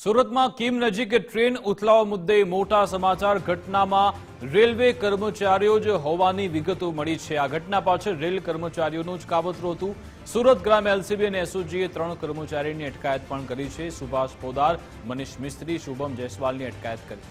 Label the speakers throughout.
Speaker 1: સુરતમાં કિમ નજીક ટ્રેન ઉથલાવ મુદ્દે મોટા સમાચાર. ઘટનામાં રેલવે કર્મચારીઓ જ હોવાની વિગતો મળી છે. આ ઘટના પાછળ રેલ કર્મચારીઓનું જ કાવતરું હતું. સુરત ગ્રામ એલસીબી અને એસઓજીએ ત્રણ કર્મચારીની અટકાયત પણ કરી છે. સુભાષ પોદાર, મનીષ મિસ્ત્રી, શુભમ જયસ્વાલની અટકાયત કરી.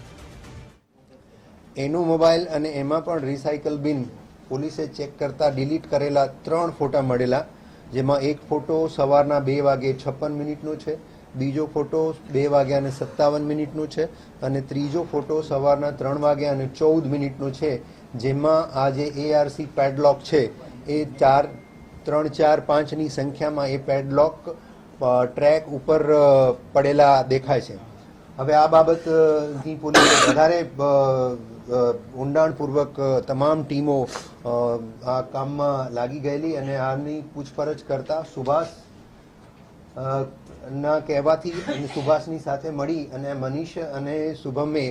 Speaker 2: એનો મોબાઈલ અને એમાં પણ રિસાયકલ બિન પોલીસે ચેક કરતા ડિલીટ કરેલા ત્રણ ફોટા મળેલા, જેમાં એક ફોટો સવારના બે વાગે છપ્પન મિનિટનો છે. બીજો ફોટો બે વાગ્યા અને સત્તાવન મિનિટનો છે અને ત્રીજો ફોટો સવારના ત્રણ વાગ્યા અને ચૌદ મિનિટનો છે, જેમાં આ જે એઆરસી પેડલોક છે, એ ચાર, ત્રણ, ચાર પાંચની સંખ્યામાં એ પેડલોક ટ્રેક ઉપર પડેલા દેખાય છે. હવે આ બાબતની પોલીસે વધારે ઊંડાણપૂર્વક તમામ ટીમો આ કામમાં લાગી ગયેલી અને આની પૂછપરછ કરતા સુભાષ ના કહેવાથી સુભાષની સાથે મળી અને મનીષ અને શુભમે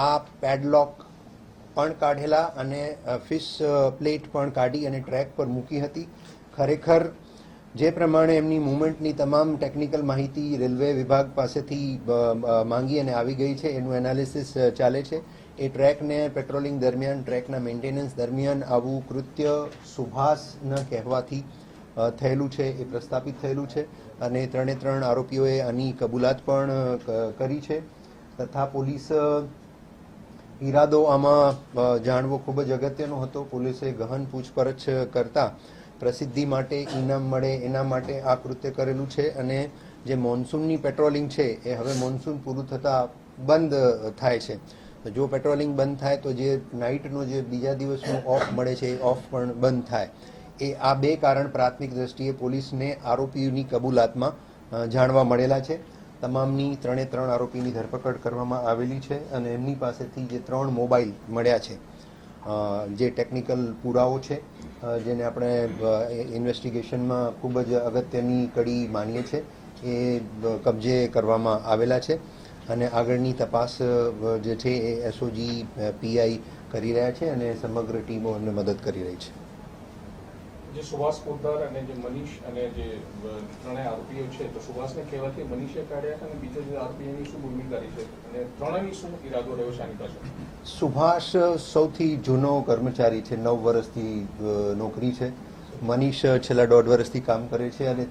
Speaker 2: આ પેડલોક પણ કાઢેલા અને ફિશ પ્લેટ પણ કાઢી અને ટ્રેક પર મૂકી હતી. ખરેખર જે પ્રમાણે એમની મૂવમેન્ટની તમામ ટેકનિકલ માહિતી રેલવે વિભાગ પાસેથી માંગી અને આવી ગઈ છે. એનું એનાલિસિસ ચાલે છે. એ ટ્રેકને પેટ્રોલિંગ દરમિયાન ટ્રેકના મેન્ટેનન્સ દરમિયાન આવું કૃત્ય સુભાષના કહેવાથી થયેલું છે, એ પ્રસ્થાપિત થયેલું છે અને ત્રણે ત્રણ આરોપીઓએ આની કબૂલાત પણ કરી છે. તથા પોલીસ ઈરાદો આમાં જાણવો ખૂબ જ અગત્યનો હતો. પોલીસે ગહન પૂછપરછ કરતા પ્રસિદ્ધિ માટે ઇનામ મળે એના માટે આ કૃત્ય કરેલું છે અને જે મોન્સૂનની પેટ્રોલિંગ છે એ હવે મોન્સૂન પૂરું થતાં બંધ થાય છે. જો પેટ્રોલિંગ બંધ થાય તો જે નાઇટનો જે બીજા દિવસનો ઓફ મળે છે એ ઓફ પણ બંધ થાય. એ આ બે કારણ પ્રાથમિક દ્રષ્ટિએ પોલીસને આરોપીઓની કબૂલાતમાં જાણવા મળેલા છે. તમામની ત્રણે ત્રણ આરોપીની ધરપકડ કરવામાં આવેલી છે અને એમની પાસેથી જે ત્રણ મોબાઈલ મળ્યા છે જે ટેકનિકલ પુરાવો છે જેને આપણે ઇન્વેસ્ટિગેશનમાં ખૂબ જ અગત્યની કડી માનીએ છીએ, એ કબજે કરવામાં આવેલા છે. અને આગળની તપાસ જે છે એ એસઓજી પીઆઈ કરી રહ્યા છે અને સમગ્ર ટીમો એમને મદદ કરી રહી છે.
Speaker 3: જે સુભાષ પોદાર અને જે મનીષ અને જે ત્રણેય આરોપીઓ છે, તો સુભાષને કહેવાથી મનીષે કાઢ્યા અને બીજા જે આરોપીઓની શું ભૂમિકા છે? અને ત્રણેયની શું ઈરાદો રહ્યો છે આની પાછળ?
Speaker 2: સુભાષ સૌથી જૂનો કર્મચારી છે, નવ વર્ષથી નોકરી છે. મનીષ છેલ્લા દોઢ વર્ષથી કામ કરે છે અને